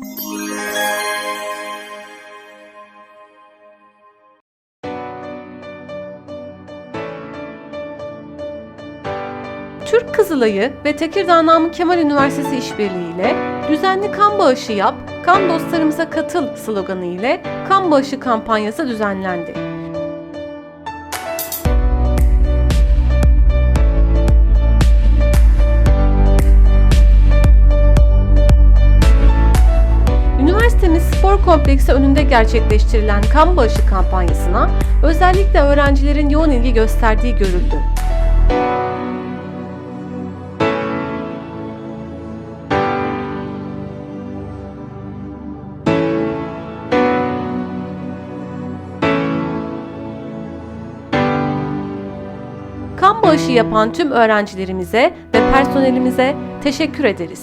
Türk Kızılayı ve Tekirdağ Namık Kemal Üniversitesi işbirliğiyle düzenli kan bağışı yap, kan dostlarımıza katıl sloganı ile kan bağışı kampanyası düzenlendi. Kompleksi önünde gerçekleştirilen kan bağışı kampanyasına özellikle öğrencilerin yoğun ilgi gösterdiği görüldü. Kan bağışı yapan tüm öğrencilerimize ve personelimize teşekkür ederiz.